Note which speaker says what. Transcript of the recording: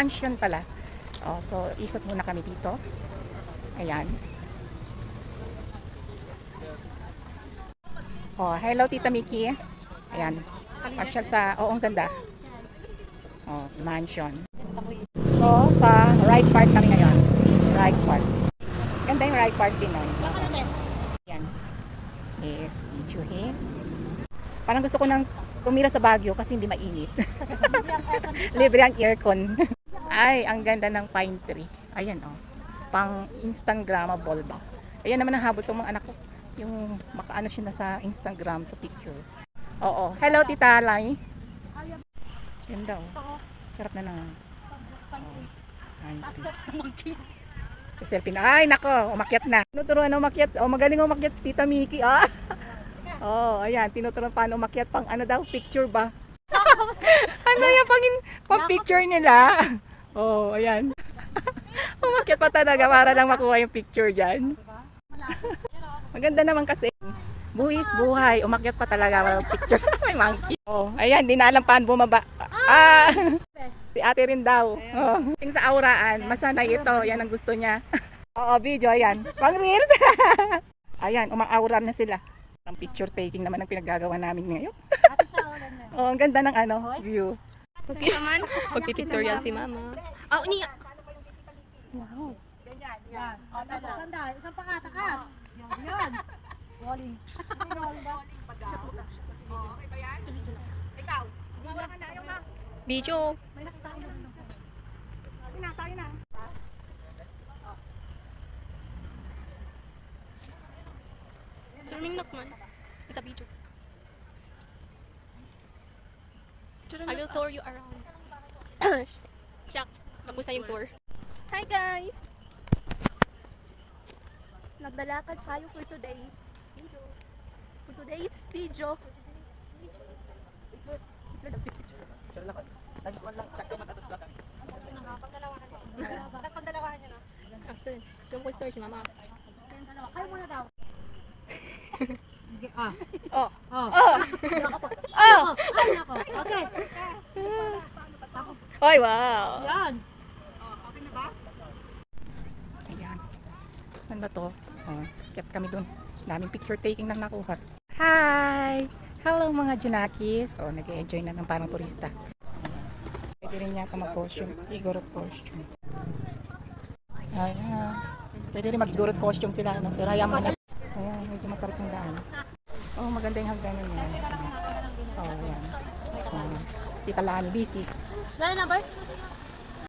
Speaker 1: mansion pala. Oh, so ikot muna kami dito. Ayan. Oh, hello Tita Miki. Ayan. Pasyal sa, oo, ang ganda. Oh, mansion. So, sa right part kami ngayon. Right part. Ganda yung right part din, oh. Ayan. Eh, videohin. Parang gusto ko nang tumira sa Baguio kasi hindi mainit. Libre ang aircon. Ay, ang ganda ng pine tree. Ayan, oh. Pang Instagrammable ba? Ayan naman ang habol ng mga anak ko. Yung makaano siya na sa Instagram, sa picture. Oo. Hello, Tita Lai. Ganda, oh. Sarap na ng... Sa selfie na. Ay, nako, umakyat na. Tinuturuan na umakyat. Oh, magaling umakyat si Tita Miki. Ah. Oh, ayan, tinuturuan paano umakyat pang ano daw, picture ba? ano yan, pang, pang picture nila. Oh, ayan. umakyat pa talaga para lang makuha yung picture dyan. Maganda naman kasi. Buwis, buhay. Umakyat pa talaga para picture. May monkey. Oh, ayan, di na alam paano bumaba. Ah! Si ate rin daw. Oh. Ting sa auraan, masanay ito. Yan ang gusto niya. Oo, video, ayan. Pang reels. ayan, umang-aura na sila. Ang picture taking naman ang pinaggagawa namin ngayon. oh, ang ganda ng ano, view.
Speaker 2: Okay naman. Magpipictorial si mama. Ah, ni
Speaker 3: Sandal, isang pakatakas. Yan. Walling.
Speaker 1: Ikaw, gawa ka na. Ayaw na.
Speaker 2: video.
Speaker 1: Tayo na, tayo na.
Speaker 2: Swimming lock man. It's a video. I will tour you around. Jack, tapos na yung tour. Hi guys! Naglalakad tayo for today. Video. For today's video. Ah, still. Yung voice story si mama.
Speaker 3: Kayo muna daw.
Speaker 1: Oh.
Speaker 3: Oh.
Speaker 1: Oh.
Speaker 3: Oh. Ay, nako. Okay.
Speaker 2: Oy, wow!
Speaker 3: Yan.
Speaker 1: Ayan. Saan ba to? Oh, kit kami dun. Daming picture taking na nakuha. Hi! Hello mga Janakis. Oh, nag-enjoy na ng parang turista. Pwede rin yata mag-costume. Igorot costume. Ayan. Pwede rin mag-igorot costume sila. No? Pero hayaan mo na. Ayan, medyo matarik yung daan. Oh, maganda yung hagdanan niya. Oh, ayan. Oh, Tita Lani, busy.
Speaker 3: Nine number?